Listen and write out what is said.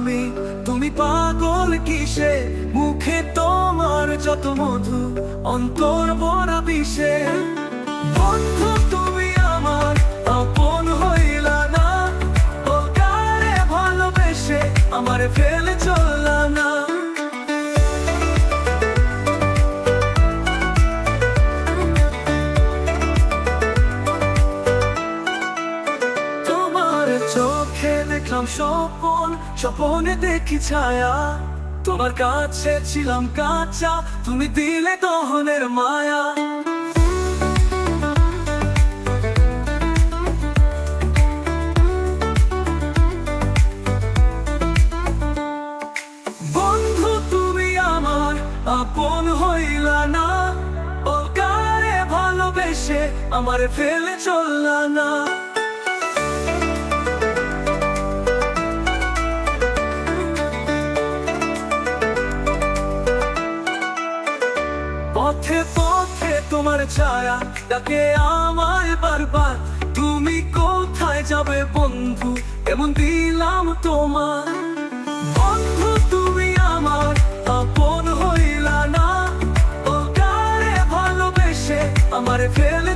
আমি? তুমি পাগল কিসে? মুখে তোমার যত মধু, অন্তর বরা বিষে। বন্ধু, তুমি আমার আপন হইলা না। ও কারে ভালোবেসে আমার ফেলে চললা না। তোমার চোখে দেখলাম স্বপন, স্বপনে দেখি ছায়া। তোমার কাছে ছিলাম কাঁচা, তুমি দিলে দহনের মায়া। বন্ধু, তুমি আমার আপন হইলা না। ও কারে ভালোবেসে আমার ফেলে চললা না। তোমার ছায়া ডাকে আমায় বারবার, তুমি কোথায় যাবে বন্ধু? এমন দিলাম তোমার বন্ধু, তুমি আমার আপন হইলা না। ও কারে ভালোবেসে আমার ফেলে